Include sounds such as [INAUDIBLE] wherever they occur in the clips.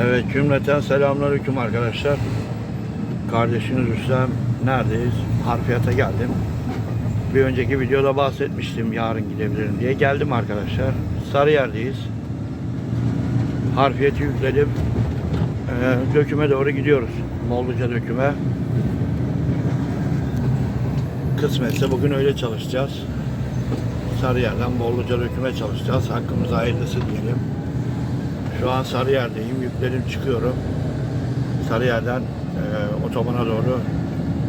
Evet cümleten selamünaleyküm arkadaşlar. Kardeşiniz Rüstem neredeyiz? Harfiyata geldim. Bir önceki videoda bahsetmiştim yarın gidebilirim diye. Geldim arkadaşlar. Sarıyer'deyiz. Harfiyatı yükledim. Ee, döküme doğru gidiyoruz. Molluca döküme. Kısmetse bugün öyle çalışacağız. Sarıyer'den Bolluca döküme çalışacağız. Hakkımıza hayırlısı diyelim. Şu an Sarıyer'deyim. Yüklerim çıkıyorum. Sarıyer'den e, otobana doğru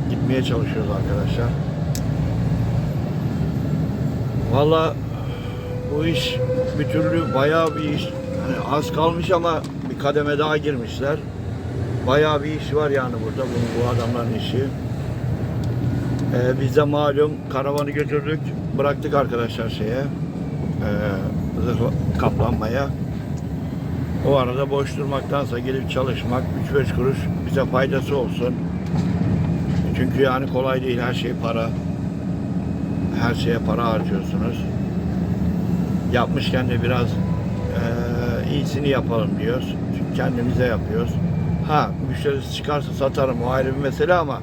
gitmeye çalışıyoruz arkadaşlar. Valla bu iş bir türlü bayağı bir iş. Hani az kalmış ama bir kademe daha girmişler. Bayağı bir iş var yani burada bu, bu adamların işi. Ee, biz de malum karavanı götürdük. Bıraktık arkadaşlar şeye. E, zırh kaplanmaya. O arada boş durmaktansa gelip çalışmak 3-5 kuruş bize faydası olsun. Çünkü yani kolay değil her şey para. Her şeye para harcıyorsunuz. Yapmışken de biraz eee, iyisini yapalım diyoruz. Çünkü kendimize yapıyoruz. Ha müşterisi çıkarsa satarım o ayrı bir mesele ama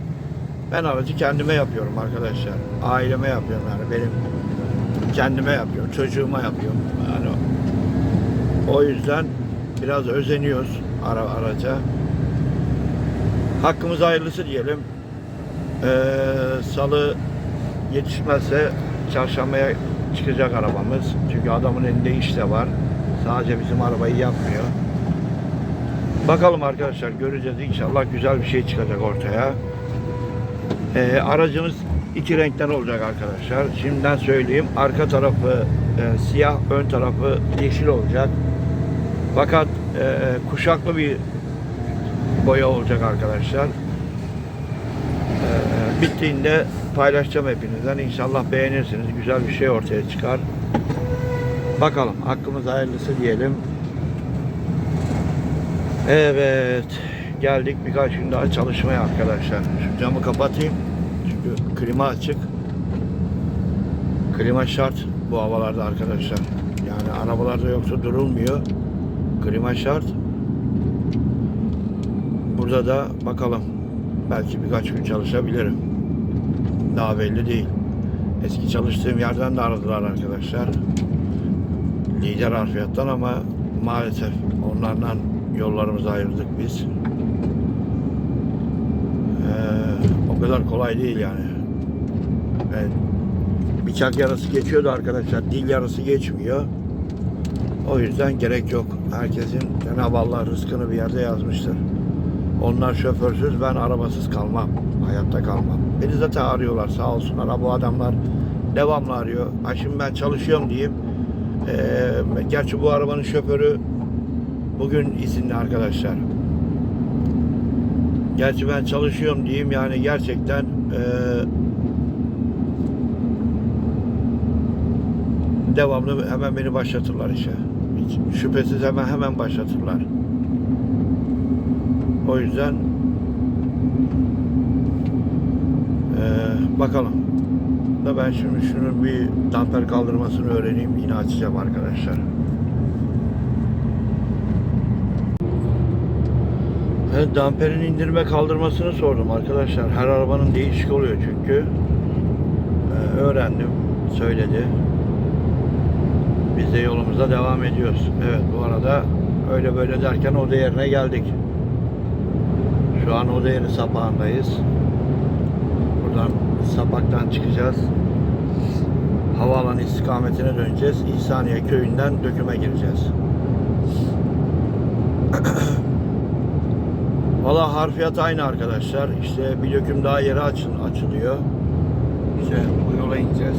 ben aracı kendime yapıyorum arkadaşlar. Aileme yapıyorum yani benim kendime yapıyorum, çocuğuma yapıyorum. Yani o yüzden biraz özeniyoruz ara, araca. Hakkımız hayırlısı diyelim. Ee, Salı yetişmezse çarşambaya çıkacak arabamız. Çünkü adamın elinde iş de var. Sadece bizim arabayı yapmıyor. Bakalım arkadaşlar göreceğiz inşallah güzel bir şey çıkacak ortaya. Ee, aracımız iki renkten olacak arkadaşlar. Şimdiden söyleyeyim. Arka tarafı e, siyah, ön tarafı yeşil olacak. Fakat e, kuşaklı bir boya olacak arkadaşlar. E, bittiğinde paylaşacağım hepinizden. İnşallah beğenirsiniz. Güzel bir şey ortaya çıkar. Bakalım. Hakkımız hayırlısı diyelim. Evet. Geldik birkaç gün daha çalışmaya arkadaşlar. Şu camı kapatayım. Çünkü klima açık. Klima şart bu havalarda arkadaşlar. Yani arabalarda yoksa durulmuyor. Klima şart. Burada da bakalım. Belki birkaç gün çalışabilirim. Daha belli değil. Eski çalıştığım yerden de aradılar arkadaşlar. Lider harfiyattan ama maalesef onlardan yollarımızı ayırdık biz. Ee, o kadar kolay değil yani. Ben bıçak yarası geçiyordu arkadaşlar. Dil yarası geçmiyor. O yüzden gerek yok. Herkesin Cenab-ı Allah rızkını bir yerde yazmıştır. Onlar şoförsüz, ben arabasız kalmam. Hayatta kalmam. Beni zaten arıyorlar sağ olsunlar. Bu adamlar devamlı arıyor. Ha şimdi ben çalışıyorum diyeyim. Ee, gerçi bu arabanın şoförü bugün izinli arkadaşlar. Gerçi ben çalışıyorum diyeyim yani gerçekten eee devamlı hemen beni başlatırlar işe. Şüphesiz hemen hemen başlatırlar. O yüzden eee, bakalım. Da ben şimdi şunun bir damper kaldırmasını öğreneyim. Yine açacağım arkadaşlar. Evet, damperin indirme kaldırmasını sordum arkadaşlar. Her arabanın değişik oluyor çünkü. Ee, öğrendim, söyledi. Biz de yolumuza devam ediyoruz. Evet bu arada öyle böyle derken o yerine geldik. Şu an o değeri sapağındayız. Buradan sapaktan çıkacağız. Havaalanı istikametine döneceğiz. İhsaniye köyünden döküme gireceğiz. [CLEARS THROAT] Valla harfiyat aynı arkadaşlar. İşte bir döküm daha yeri açıl açılıyor. İşte bu yola ineceğiz.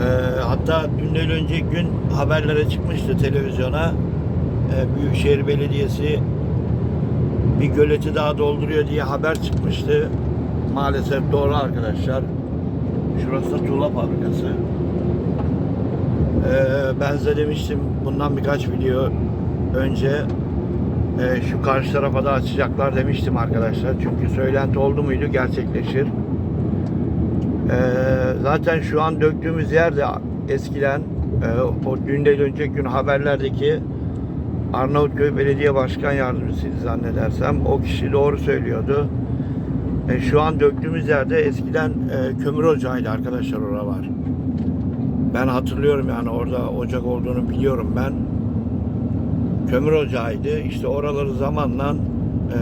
Ee, hatta dün değil önceki gün haberlere çıkmıştı televizyona. Ee, Büyükşehir Belediyesi bir göleti daha dolduruyor diye haber çıkmıştı. Maalesef doğru arkadaşlar. Şurası da tuğla fabrikası. Ee, ben size demiştim bundan birkaç video önce e, şu karşı tarafa da açacaklar demiştim arkadaşlar. Çünkü söylenti oldu muydu gerçekleşir. E, zaten şu an döktüğümüz yer de eskiden e, o dün de önceki gün haberlerdeki Arnavutköy Belediye Başkan Yardımcısıydı zannedersem. O kişi doğru söylüyordu. E, şu an döktüğümüz yerde eskiden e, kömür ocağıydı arkadaşlar oralar. Ben hatırlıyorum yani orada ocak olduğunu biliyorum ben. Kömür ocağıydı. İşte oraları zamanla e,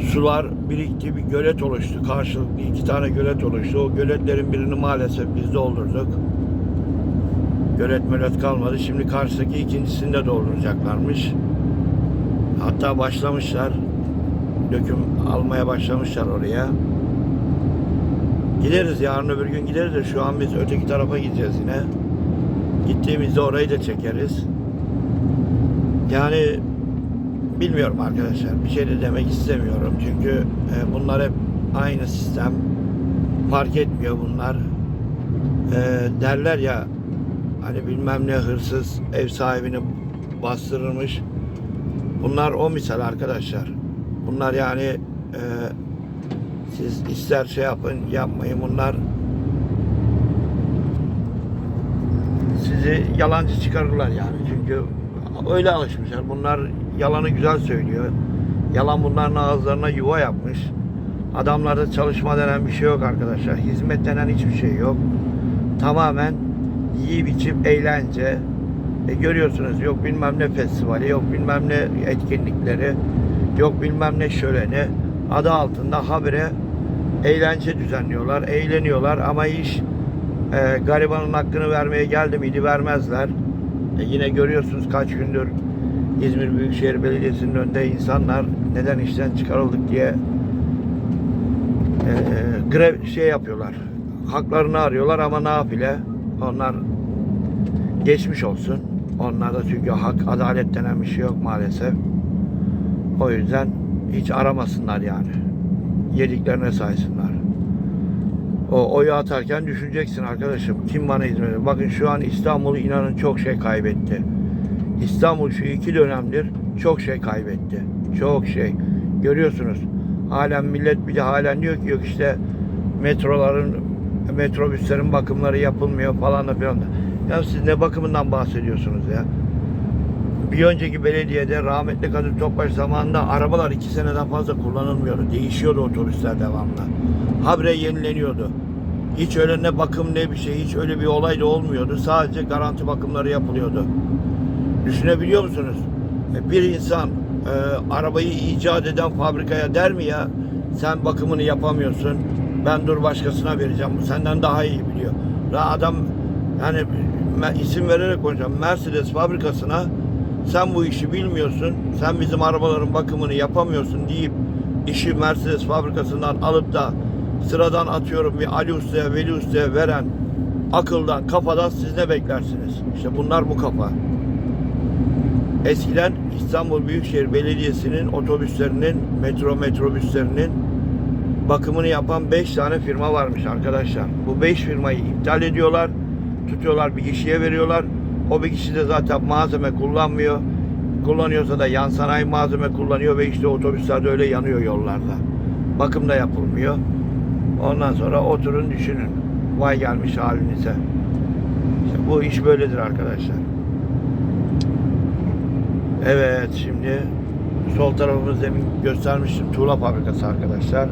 sular birikti, bir gölet oluştu. Karşılıklı iki tane gölet oluştu. O göletlerin birini maalesef biz doldurduk. Gölet mölet kalmadı. Şimdi karşıdaki ikincisini de dolduracaklarmış. Hatta başlamışlar. Döküm almaya başlamışlar oraya. Gideriz yarın öbür gün gideriz de şu an biz öteki tarafa gideceğiz yine. Gittiğimizde orayı da çekeriz. Yani bilmiyorum arkadaşlar. Bir şey de demek istemiyorum. Çünkü e, bunlar hep aynı sistem. Fark etmiyor bunlar. E, derler ya hani bilmem ne hırsız ev sahibini bastırırmış. Bunlar o misal arkadaşlar. Bunlar yani e, siz ister şey yapın yapmayın bunlar sizi yalancı çıkarırlar yani çünkü öyle alışmışlar. Bunlar yalanı güzel söylüyor. Yalan bunların ağızlarına yuva yapmış. Adamlarda çalışma denen bir şey yok arkadaşlar. Hizmet denen hiçbir şey yok. Tamamen yiyip içip eğlence. E görüyorsunuz yok bilmem ne festivali, yok bilmem ne etkinlikleri, yok bilmem ne şöleni. Adı altında habire eğlence düzenliyorlar, eğleniyorlar ama iş e, garibanın hakkını vermeye geldi miydi vermezler. E, yine görüyorsunuz kaç gündür İzmir Büyükşehir Belediyesi'nin önünde insanlar neden işten çıkarıldık diye e, grev şey yapıyorlar. Haklarını arıyorlar ama ne yapile? Onlar geçmiş olsun. Onlarda çünkü hak, adalet denen bir şey yok maalesef. O yüzden hiç aramasınlar yani. Yediklerine saysınlar. O oyu atarken düşüneceksin arkadaşım. Kim bana hizmet ediyor? Bakın şu an İstanbul inanın çok şey kaybetti. İstanbul şu iki dönemdir çok şey kaybetti. Çok şey. Görüyorsunuz. Halen millet bir de halen diyor ki yok işte metroların metrobüslerin bakımları yapılmıyor falan da filan da. Ya siz ne bakımından bahsediyorsunuz ya? Bir önceki belediyede rahmetli Kadir Topbaş zamanında arabalar iki seneden fazla kullanılmıyordu. Değişiyordu otobüsler devamlı. Habire yenileniyordu. Hiç öyle ne bakım ne bir şey, hiç öyle bir olay da olmuyordu. Sadece garanti bakımları yapılıyordu. Düşünebiliyor musunuz? E, Bir insan e, arabayı icat eden fabrikaya der mi ya sen bakımını yapamıyorsun ben dur başkasına vereceğim bu senden daha iyi biliyor. Ya adam yani isim vererek konuşacağım Mercedes fabrikasına sen bu işi bilmiyorsun sen bizim arabaların bakımını yapamıyorsun deyip işi Mercedes fabrikasından alıp da sıradan atıyorum bir Ali Usta'ya Veli Usta'ya veren akıldan kafadan siz ne beklersiniz? İşte bunlar bu kafa. Eskiden İstanbul Büyükşehir Belediyesi'nin otobüslerinin, metro metrobüslerinin bakımını yapan 5 tane firma varmış arkadaşlar. Bu 5 firmayı iptal ediyorlar. Tutuyorlar bir kişiye veriyorlar. O bir kişi de zaten malzeme kullanmıyor. Kullanıyorsa da yan sanayi malzeme kullanıyor ve işte otobüsler de öyle yanıyor yollarda. Bakım da yapılmıyor. Ondan sonra oturun düşünün. Vay gelmiş halinize. İşte bu iş böyledir arkadaşlar. Evet şimdi sol tarafımız demin göstermiştim tuğla fabrikası arkadaşlar.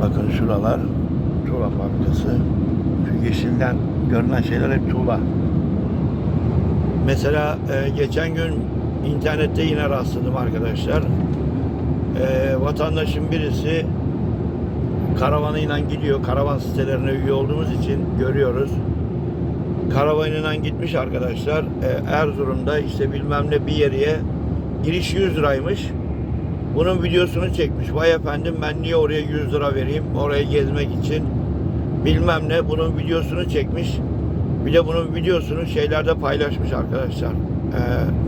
Bakın şuralar tuğla fabrikası. Şu yeşilden görünen şeyler hep tuğla. Mesela e, geçen gün internette yine rastladım arkadaşlar. E, vatandaşın birisi karavanıyla gidiyor. Karavan sitelerine üye olduğumuz için görüyoruz karavanıyla gitmiş arkadaşlar. Ee, Erzurum'da işte bilmem ne bir yere giriş 100 liraymış. Bunun videosunu çekmiş. Vay efendim ben niye oraya 100 lira vereyim? Oraya gezmek için bilmem ne. Bunun videosunu çekmiş. Bir de bunun videosunu şeylerde paylaşmış arkadaşlar. Ee,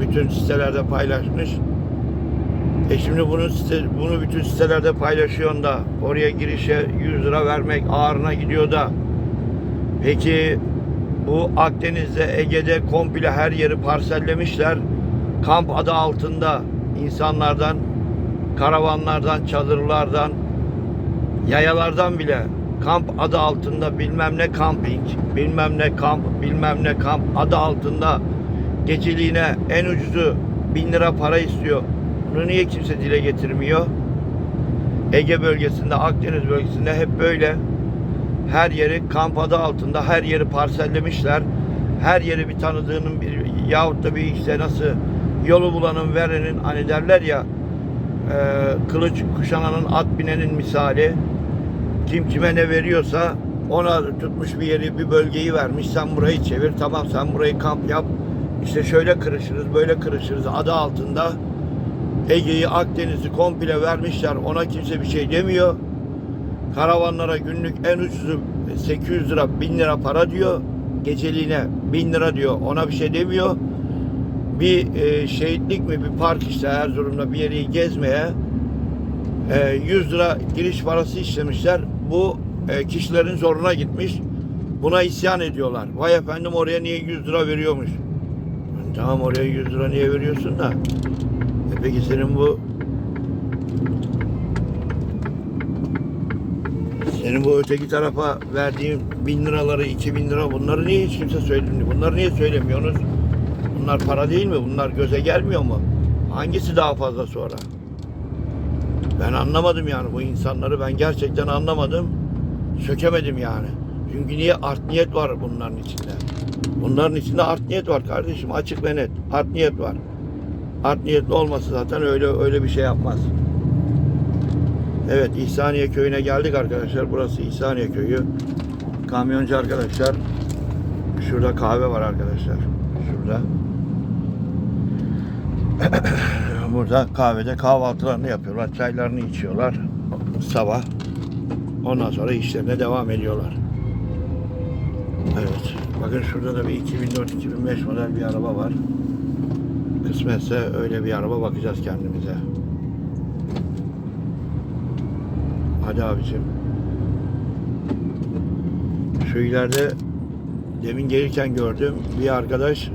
bütün sitelerde paylaşmış. E şimdi bunu site, bunu bütün sitelerde paylaşıyorsun da oraya girişe 100 lira vermek ağırına gidiyor da peki bu Akdeniz'de, Ege'de komple her yeri parsellemişler. Kamp adı altında insanlardan, karavanlardan, çadırlardan, yayalardan bile kamp adı altında bilmem ne camping, bilmem ne kamp, bilmem ne kamp adı altında geceliğine en ucuzu 1000 lira para istiyor. Bunu niye kimse dile getirmiyor? Ege bölgesinde, Akdeniz bölgesinde hep böyle. Her yeri kamp adı altında, her yeri parsellemişler. Her yeri bir tanıdığının bir yahut da bir işte nasıl yolu bulanın verenin hani derler ya e, kılıç kuşananın at binenin misali. Kim kime ne veriyorsa ona tutmuş bir yeri bir bölgeyi vermiş. Sen burayı çevir tamam sen burayı kamp yap. İşte şöyle kırışırız böyle kırışırız. Adı altında Ege'yi Akdeniz'i komple vermişler. Ona kimse bir şey demiyor karavanlara günlük en ucuzu 800 lira 1000 lira para diyor geceliğine 1000 lira diyor ona bir şey demiyor bir e, şehitlik mi bir park işte Erzurum'da bir yeri gezmeye e, 100 lira giriş parası istemişler. Bu e, kişilerin zoruna gitmiş. Buna isyan ediyorlar. Vay efendim oraya niye 100 lira veriyormuş? Tamam oraya 100 lira niye veriyorsun da? E peki senin bu senin bu öteki tarafa verdiğin bin liraları, iki bin lira bunları niye hiç kimse söylemiyor? Bunları niye söylemiyorsunuz? Bunlar para değil mi? Bunlar göze gelmiyor mu? Hangisi daha fazla sonra? Ben anlamadım yani bu insanları ben gerçekten anlamadım. Sökemedim yani. Çünkü niye art niyet var bunların içinde? Bunların içinde art niyet var kardeşim açık ve net. Art niyet var. Art niyetli olması zaten öyle öyle bir şey yapmaz. Evet İhsaniye köyüne geldik arkadaşlar. Burası İhsaniye köyü. Kamyoncu arkadaşlar. Şurada kahve var arkadaşlar. Şurada. [CLEARS THROAT] Burada kahvede kahvaltılarını yapıyorlar. Çaylarını içiyorlar. Sabah. Ondan sonra işlerine devam ediyorlar. Evet. Bakın şurada da bir 2004-2005 model bir araba var. Kısmetse öyle bir araba bakacağız kendimize. Hadi abicim. Şu ileride demin gelirken gördüm bir arkadaş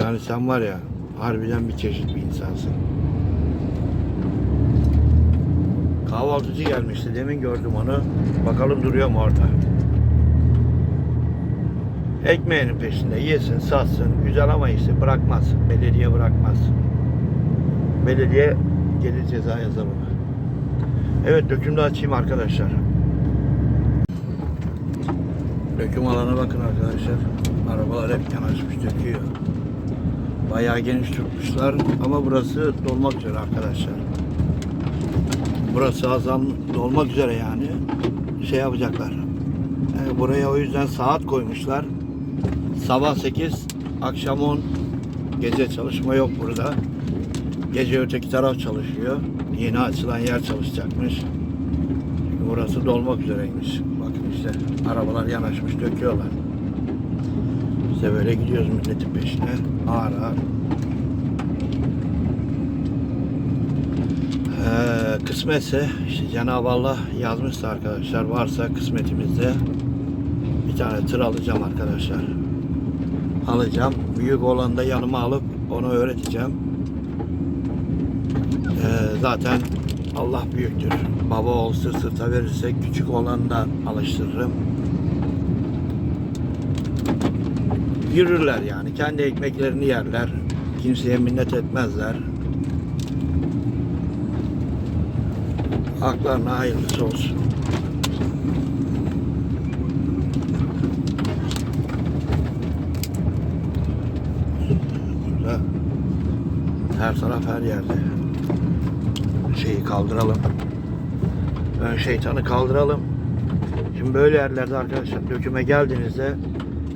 yani sen var ya harbiden bir çeşit bir insansın. Kahvaltıcı gelmişti demin gördüm onu. Bakalım duruyor mu orada. Ekmeğinin peşinde yesin, satsın. Güzel ama işte bırakmaz. Belediye bırakmaz. Belediye gelir ceza yazar ona. Evet dökümde açayım arkadaşlar. Döküm alana bakın arkadaşlar. Arabalar hep yanaşmış döküyor. Bayağı geniş tutmuşlar ama burası dolmak üzere arkadaşlar. Burası azam dolmak üzere yani. Şey yapacaklar. Yani buraya o yüzden saat koymuşlar. Sabah 8, akşam 10. Gece çalışma yok burada. Gece öteki taraf çalışıyor. Yeni açılan yer çalışacakmış. Çünkü burası dolmak üzereymiş. Bakın işte arabalar yanaşmış döküyorlar. İşte böyle gidiyoruz milletin peşine. Ağır ağır. Ee, kısmetse işte Cenab-ı Allah yazmışsa arkadaşlar varsa kısmetimizde bir tane tır alacağım arkadaşlar. Alacağım. Büyük olan da yanıma alıp onu öğreteceğim. Ee, zaten Allah büyüktür. Baba olsa sırta verirsek küçük olanı da alıştırırım. Yürürler yani. Kendi ekmeklerini yerler. Kimseye minnet etmezler. Haklarına hayırlısı olsun. Her taraf her yerde. Şeyi kaldıralım. Ön şeytanı kaldıralım. Şimdi böyle yerlerde arkadaşlar döküme geldiğinizde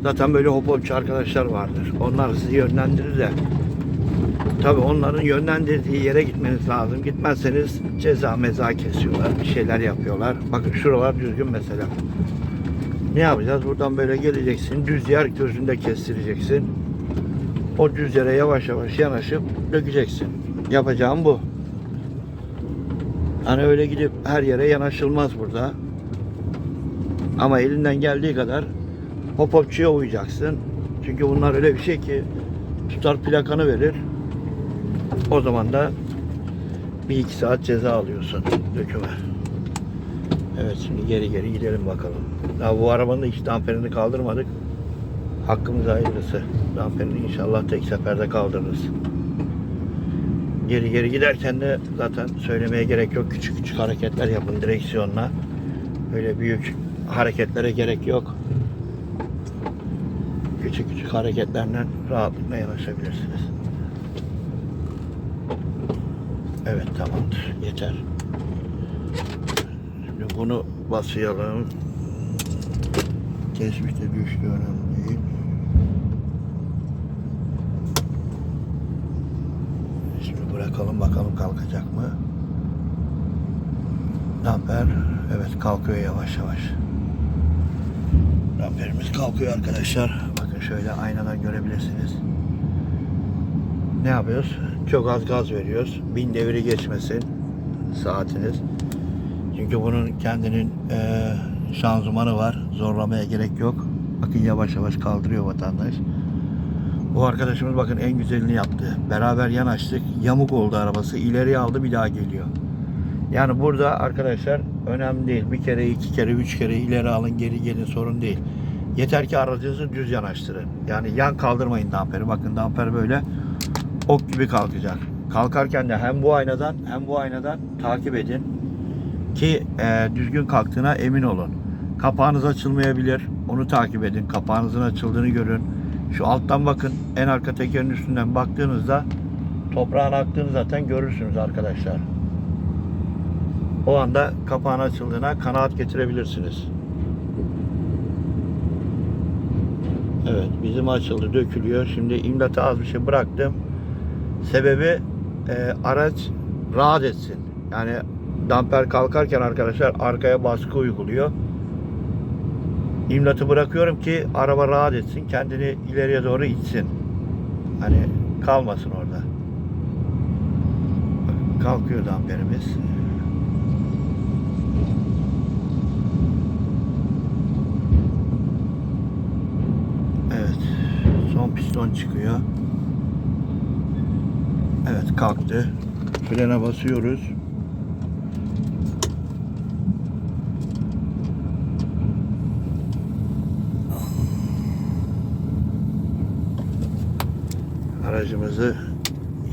zaten böyle hopopçu arkadaşlar vardır. Onlar sizi yönlendirir de Tabii onların yönlendirdiği yere gitmeniz lazım. Gitmezseniz ceza meza kesiyorlar. Bir şeyler yapıyorlar. Bakın şuralar düzgün mesela. Ne yapacağız? Buradan böyle geleceksin. Düz yer gözünde kestireceksin. O düz yere yavaş yavaş yanaşıp dökeceksin. Yapacağım bu. Hani öyle gidip her yere yanaşılmaz burada. Ama elinden geldiği kadar hopopçuya uyacaksın. Çünkü bunlar öyle bir şey ki tutar plakanı verir. O zaman da bir iki saat ceza alıyorsun döküme. Evet şimdi geri geri gidelim bakalım. Daha bu arabanın hiç damperini kaldırmadık. Hakkımız hayırlısı. Damperini inşallah tek seferde kaldırırız. Geri geri giderken de zaten söylemeye gerek yok. Küçük küçük hareketler yapın direksiyonla. Öyle büyük hareketlere gerek yok. Küçük küçük hareketlerle rahatlıkla yanaşabilirsiniz. Evet tamamdır. Yeter. Şimdi bunu basayalım. Kesmişte düştü önemli bırakalım bakalım kalkacak mı? Damper evet kalkıyor yavaş yavaş. Damperimiz kalkıyor arkadaşlar. Bakın şöyle aynadan görebilirsiniz. Ne yapıyoruz? Çok az gaz veriyoruz. Bin devri geçmesin saatiniz. Çünkü bunun kendinin eee şanzımanı var. Zorlamaya gerek yok. Bakın yavaş yavaş kaldırıyor vatandaş. Bu arkadaşımız bakın en güzelini yaptı. Beraber yanaştık. Yamuk oldu arabası. İleriye aldı bir daha geliyor. Yani burada arkadaşlar önemli değil. Bir kere, iki kere, üç kere ileri alın, geri gelin sorun değil. Yeter ki aracınızı düz yanaştırın. Yani yan kaldırmayın damperi. Bakın damper böyle ok gibi kalkacak. Kalkarken de hem bu aynadan hem bu aynadan takip edin ki e, düzgün kalktığına emin olun. Kapağınız açılmayabilir. Onu takip edin. Kapağınızın açıldığını görün. Şu alttan bakın. En arka tekerin üstünden baktığınızda toprağın aktığını zaten görürsünüz arkadaşlar. O anda kapağın açıldığına kanaat getirebilirsiniz. Evet bizim açıldı dökülüyor. Şimdi imdatı az bir şey bıraktım. Sebebi e, araç rahat etsin. Yani damper kalkarken arkadaşlar arkaya baskı uyguluyor. İmdatı bırakıyorum ki araba rahat etsin. Kendini ileriye doğru itsin. Hani kalmasın orada. Kalkıyor damperimiz. Evet. Son piston çıkıyor. Evet kalktı. Frene basıyoruz. Aracımızı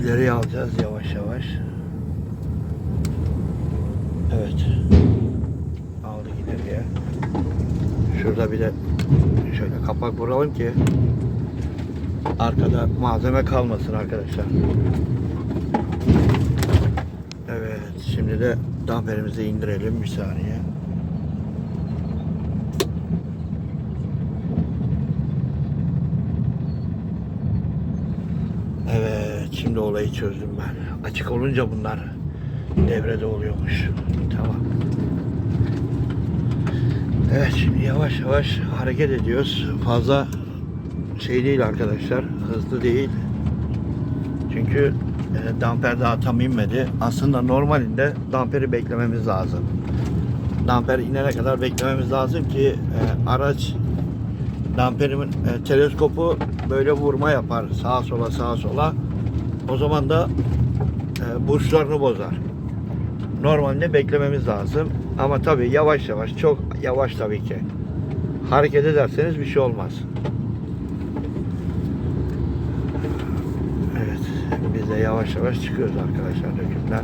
ileriye alacağız yavaş yavaş. Evet. Aldık ileriye. Şurada bir de şöyle kapak vuralım ki arkada malzeme kalmasın arkadaşlar. Evet, şimdi de damperimizi indirelim bir saniye. Evet, şimdi olayı çözdüm ben. Açık olunca bunlar devrede oluyormuş. Tamam. Evet, şimdi yavaş yavaş hareket ediyoruz. Fazla şey değil arkadaşlar, hızlı değil. Çünkü e, damper daha tam inmedi. Aslında normalinde damperi beklememiz lazım. Damper inene kadar beklememiz lazım ki e, araç damperimin e, teleskopu böyle vurma yapar sağa sola sağa sola. O zaman da e, burçlarını bozar. Normalde beklememiz lazım. Ama tabii yavaş yavaş, çok yavaş tabii ki. Hareket ederseniz bir şey olmaz. Evet, biz de yavaş yavaş çıkıyoruz arkadaşlar dökümden.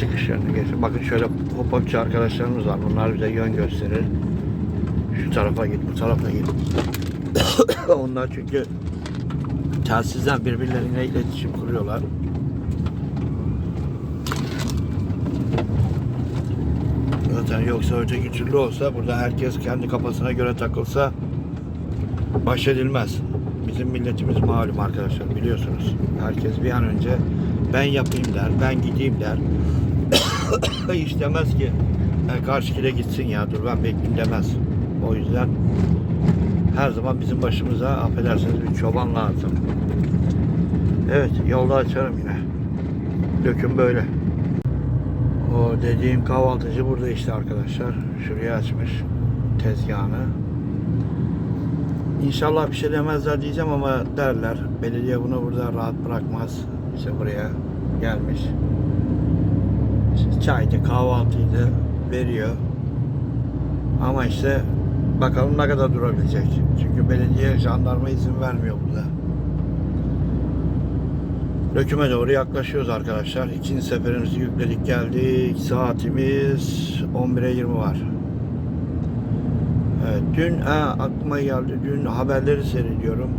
Çıkış yönüne geçin. Bakın şöyle hop arkadaşlarımız var. Bunlar bize yön gösterir. Şu tarafa git, bu tarafa git. [COUGHS] Onlar çünkü telsizden birbirleriyle iletişim kuruyorlar. Zaten yoksa öteki türlü olsa burada herkes kendi kafasına göre takılsa baş edilmez. Bizim milletimiz malum arkadaşlar biliyorsunuz. Herkes bir an önce ben yapayım der, ben gideyim der. [COUGHS] Hiç demez ki "E, karşıkile gitsin ya dur ben bekleyeyim demez. O yüzden her zaman bizim başımıza affedersiniz bir çoban lazım. Evet yolda açarım yine. Döküm böyle. O dediğim kahvaltıcı burada işte arkadaşlar. Şuraya açmış tezgahını. İnşallah bir şey demezler diyeceğim ama derler. Belediye bunu burada rahat bırakmaz. İşte buraya gelmiş. İşte çaydı, kahvaltıydı veriyor. Ama işte Bakalım ne kadar durabilecek. Çünkü belediye jandarma izin vermiyor burada. Döküme doğru yaklaşıyoruz arkadaşlar. İkinci seferimizi yükledik geldik. Saatimiz 11'e 20 var. Evet, dün ha, aklıma geldi. Dün haberleri seyrediyorum.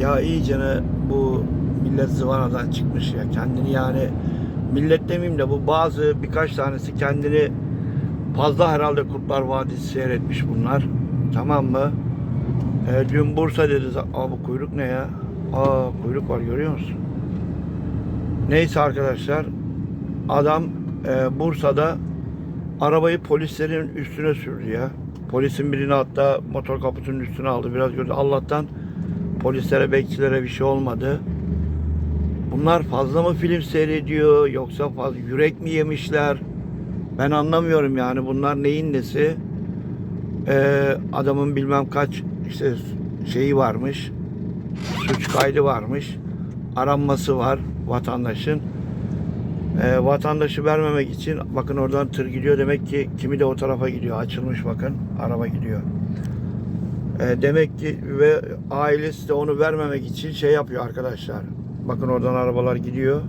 Ya iyicene bu millet zıvanadan çıkmış ya. Kendini yani millet demeyeyim de bu bazı birkaç tanesi kendini fazla herhalde Kurtlar Vadisi seyretmiş bunlar. Tamam mı? E, dün Bursa dedi. Aa bu kuyruk ne ya? Aa kuyruk var görüyor musun? Neyse arkadaşlar. Adam e, Bursa'da arabayı polislerin üstüne sürdü ya. Polisin birini hatta motor kaputunun üstüne aldı. Biraz gördü. Allah'tan polislere, bekçilere bir şey olmadı. Bunlar fazla mı film seyrediyor yoksa fazla yürek mi yemişler? Ben anlamıyorum yani bunlar neyin nesi? Ee, adamın bilmem kaç işte şeyi varmış. Suç kaydı varmış. Aranması var vatandaşın. Ee, vatandaşı vermemek için bakın oradan tır gidiyor demek ki kimi de o tarafa gidiyor. Açılmış bakın araba gidiyor. Ee, demek ki ve ailesi de onu vermemek için şey yapıyor arkadaşlar. Bakın oradan arabalar gidiyor.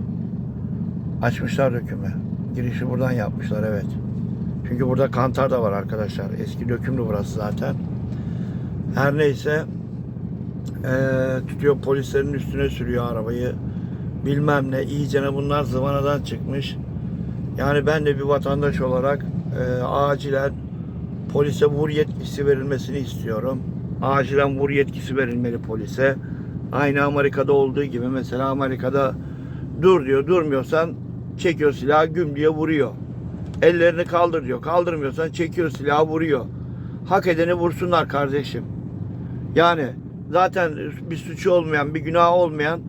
Açmışlar dökümü. Girişi buradan yapmışlar evet. Çünkü burada kantar da var arkadaşlar. Eski dökümlü burası zaten. Her neyse eee, tutuyor polislerin üstüne sürüyor arabayı. Bilmem ne. iyicene bunlar zıvanadan çıkmış. Yani ben de bir vatandaş olarak eee, acilen polise vur yetkisi verilmesini istiyorum. Acilen vur yetkisi verilmeli polise. Aynı Amerika'da olduğu gibi mesela Amerika'da dur diyor. Durmuyorsan çekiyor silahı güm diye vuruyor. Ellerini kaldır diyor. Kaldırmıyorsan çekiyor silahı vuruyor. Hak edeni vursunlar kardeşim. Yani zaten bir suçu olmayan, bir günah olmayan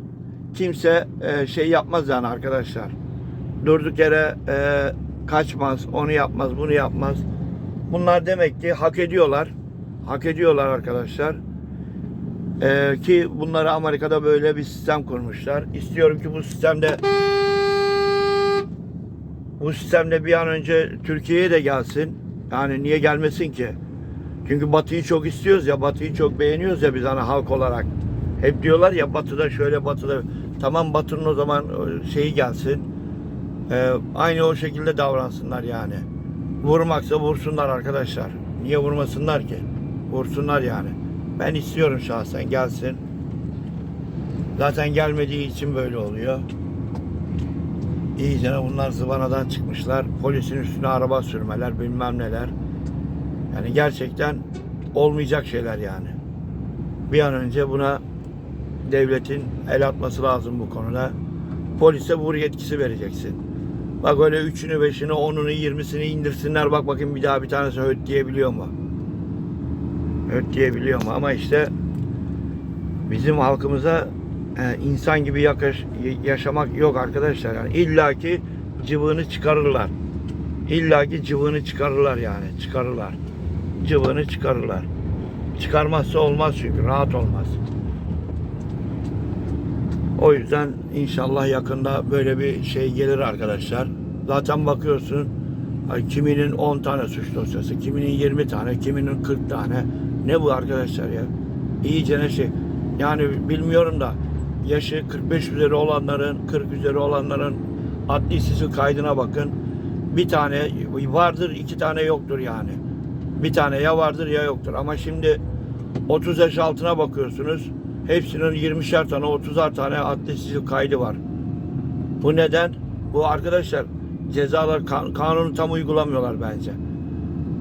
kimse e, şey yapmaz yani arkadaşlar. Durduk yere e, kaçmaz, onu yapmaz, bunu yapmaz. Bunlar demek ki hak ediyorlar. Hak ediyorlar arkadaşlar. E, ki bunları Amerika'da böyle bir sistem kurmuşlar. İstiyorum ki bu sistemde bu sistemde bir an önce Türkiye'ye de gelsin. Yani niye gelmesin ki? Çünkü Batı'yı çok istiyoruz ya, Batı'yı çok beğeniyoruz ya biz hani halk olarak. Hep diyorlar ya Batı'da şöyle Batı'da. Tamam Batı'nın o zaman e, şeyi gelsin. Ee, aynı o şekilde davransınlar yani. Vurmaksa vursunlar arkadaşlar. Niye vurmasınlar ki? Vursunlar yani. Ben istiyorum şahsen gelsin. Zaten gelmediği için böyle oluyor. İyice bunlar zıvanadan çıkmışlar. Polisin üstüne araba sürmeler bilmem neler. Yani gerçekten olmayacak şeyler yani. Bir an önce buna devletin el atması lazım bu konuda. Polise vur yetkisi vereceksin. Bak öyle üçünü, beşini, onunu, yirmisini indirsinler. Bak bakayım bir daha bir tanesi öt diyebiliyor mu? Öt diyebiliyor mu? Ama işte bizim halkımıza e, insan gibi yakaş, yaşamak yok arkadaşlar. Yani İlla ki cıvığını çıkarırlar. İlla ki cıvığını çıkarırlar yani. Çıkarırlar. Cıvığını çıkarırlar. Çıkarmazsa olmaz çünkü. Rahat olmaz. O yüzden inşallah yakında böyle bir şey gelir arkadaşlar. Zaten bakıyorsun kiminin 10 tane suç dosyası, kiminin 20 tane, kiminin 40 tane. Ne bu arkadaşlar ya? İyice ne şey. Yani bilmiyorum da yaşı 45 üzeri olanların, 40 üzeri olanların adli sisi kaydına bakın. Bir tane vardır, iki tane yoktur yani. Bir tane ya vardır ya yoktur. Ama şimdi 30 yaş altına bakıyorsunuz. Hepsinin 20'şer tane, 30'ar tane adli sicil kaydı var. Bu neden? Bu arkadaşlar cezalar kan- kanunu tam uygulamıyorlar bence.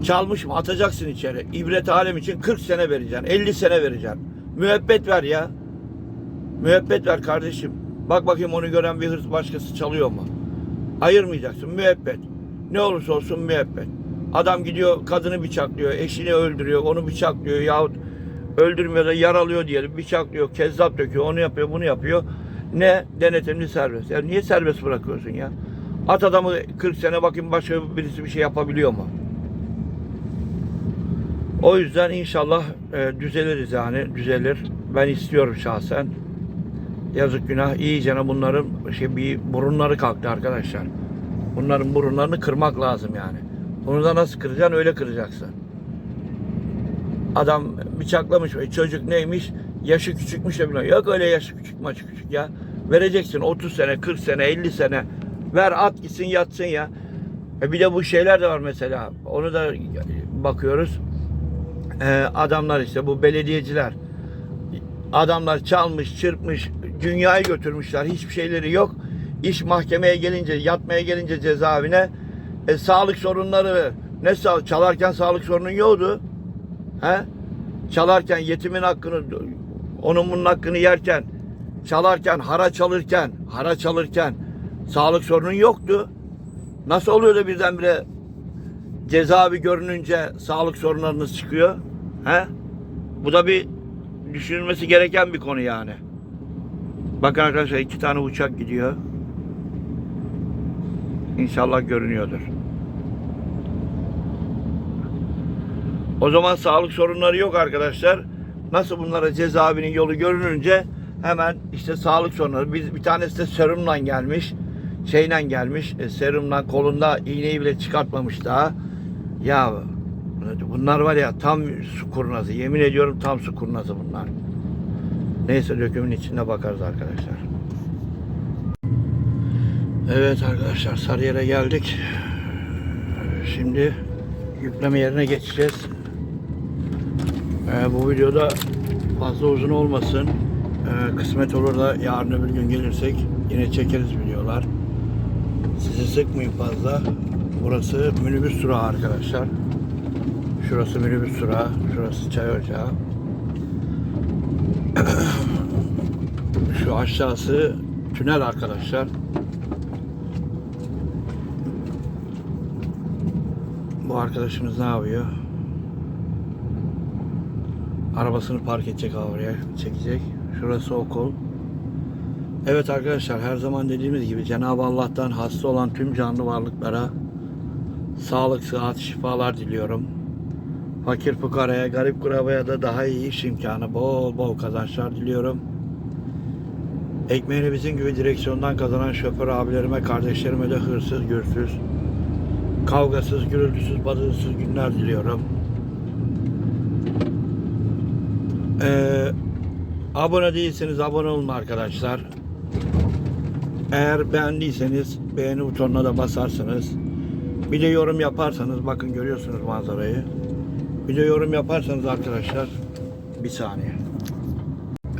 Çalmışım atacaksın içeri. İbret alem için 40 sene vereceksin. 50 sene vereceksin. Müebbet ver ya. Müebbet ver kardeşim. Bak bakayım onu gören bir hırs başkası çalıyor mu? Ayırmayacaksın. Müebbet. Ne olursa olsun müebbet. Adam gidiyor kadını bıçaklıyor, eşini öldürüyor, onu bıçaklıyor yahut öldürmüyor da yaralıyor diyelim. Bıçaklıyor, kezzap döküyor, onu yapıyor, bunu yapıyor. Ne? Denetimli serbest. Ya niye serbest bırakıyorsun ya? At adamı 40 sene bakayım başka birisi bir şey yapabiliyor mu? O yüzden inşallah e, düzeliriz yani düzelir. Ben istiyorum şahsen. Yazık günah iyicene bunların şey bir burunları kalktı arkadaşlar. Bunların burunlarını kırmak lazım yani. Bunu da nasıl kıracaksın öyle kıracaksın. Adam bıçaklamış. E, çocuk neymiş? Yaşı küçükmüş de bilmem. Yok öyle yaşı küçük maçı küçük ya. Vereceksin 30 sene, 40 sene, 50 sene. Ver at gitsin yatsın ya. E bir de bu şeyler de var mesela. Onu da bakıyoruz. E, adamlar işte bu belediyeciler. Adamlar çalmış, çırpmış, dünyayı götürmüşler. Hiçbir şeyleri yok. İş mahkemeye gelince, yatmaya gelince cezaevine e, sağlık sorunları ne sağ çalarken sağlık sorunun yoktu. He? Çalarken yetimin hakkını onun bunun hakkını yerken çalarken hara çalırken hara çalırken sağlık sorunun yoktu. Nasıl oluyor da birdenbire cezaevi görününce sağlık sorunlarınız çıkıyor? He? Bu da bir düşünülmesi gereken bir konu yani. Bakın arkadaşlar iki tane uçak gidiyor. İnşallah görünüyordur. O zaman sağlık sorunları yok arkadaşlar. Nasıl bunlara cezaevinin yolu görününce hemen işte sağlık sorunları. Biz bir tanesi de serumla gelmiş. Şeyle gelmiş. E, serumla kolunda iğneyi bile çıkartmamış daha. Ya bunlar var ya tam su kurnazı. Yemin ediyorum tam su kurnazı bunlar. Neyse dökümün içinde bakarız arkadaşlar. Evet arkadaşlar Sarıyer'e geldik. Şimdi yükleme yerine geçeceğiz. Ee, bu videoda fazla uzun olmasın. Ee, kısmet olur da yarın öbür gün gelirsek yine çekeriz videolar. Sizi sıkmayın fazla. Burası minibüs durağı arkadaşlar. Şurası minibüs durağı, şurası çay ocağı. [CLEARS THROAT] Şu aşağısı tünel arkadaşlar. Bu arkadaşımız ne yapıyor? Arabasını park edecek oraya çekecek. Şurası okul. Evet arkadaşlar her zaman dediğimiz gibi Cenab-ı Allah'tan hasta olan tüm canlı varlıklara sağlık, sıhhat, şifalar diliyorum. Fakir fukaraya, garip kurabaya da daha iyi iş imkanı, bol bol kazançlar diliyorum. Ekmeğini bizim gibi direksiyondan kazanan şoför abilerime, kardeşlerime de hırsız, gürsüz, kavgasız, gürültüsüz, badılsız günler diliyorum. Ee, abone değilseniz abone olun arkadaşlar. Eğer beğendiyseniz beğeni butonuna da basarsınız. Bir de yorum yaparsanız bakın görüyorsunuz manzarayı. Bir de yorum yaparsanız arkadaşlar bir saniye.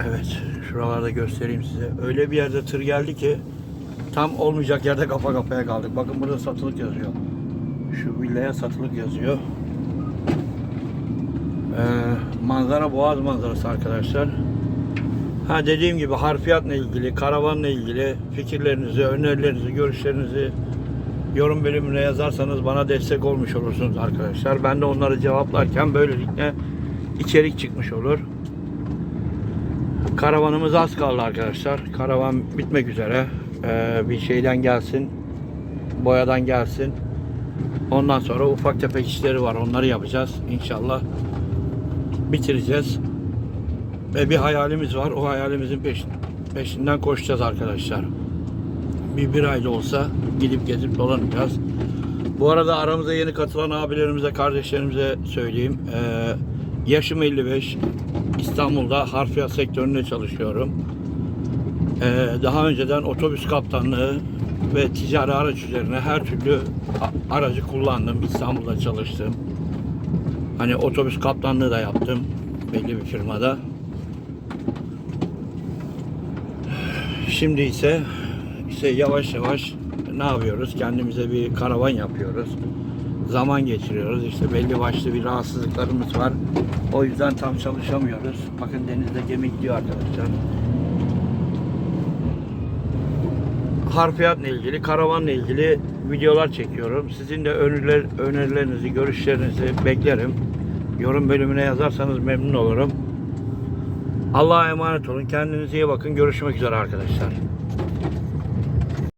Evet şuralarda göstereyim size. Öyle bir yerde tır geldi ki tam olmayacak yerde kafa kafaya kaldık. Bakın burada satılık yazıyor. Şu villaya satılık yazıyor. Ee, manzara boğaz manzarası arkadaşlar. Ha dediğim gibi harfiyatla ilgili, karavanla ilgili fikirlerinizi, önerilerinizi, görüşlerinizi yorum bölümüne yazarsanız bana destek olmuş olursunuz arkadaşlar. Ben de onları cevaplarken böylelikle içerik çıkmış olur. Karavanımız az kaldı arkadaşlar. Karavan bitmek üzere. Ee, bir şeyden gelsin. Boyadan gelsin. Ondan sonra ufak tefek işleri var. Onları yapacağız. İnşallah bitireceğiz. Ve bir hayalimiz var. O hayalimizin peşin, peşinden koşacağız arkadaşlar. Bir bir ayda olsa gidip gezip dolanacağız. Bu arada aramıza yeni katılan abilerimize, kardeşlerimize söyleyeyim. Ee, yaşım 55. İstanbul'da harfiyat sektöründe çalışıyorum. Ee, daha önceden otobüs kaptanlığı ve ticari araç üzerine her türlü aracı kullandım. İstanbul'da çalıştım. Hani otobüs kaptanlığı da yaptım belli bir firmada. Şimdi ise işte yavaş yavaş ne yapıyoruz? Kendimize bir karavan yapıyoruz. Zaman geçiriyoruz. İşte belli başlı bir rahatsızlıklarımız var. O yüzden tam çalışamıyoruz. Bakın denizde gemi gidiyor arkadaşlar. Harfiyatla ilgili, karavanla ilgili videolar çekiyorum. Sizin de öneriler, önerilerinizi, görüşlerinizi beklerim. Yorum bölümüne yazarsanız memnun olurum. Allah'a emanet olun. Kendinize iyi bakın. Görüşmek üzere arkadaşlar.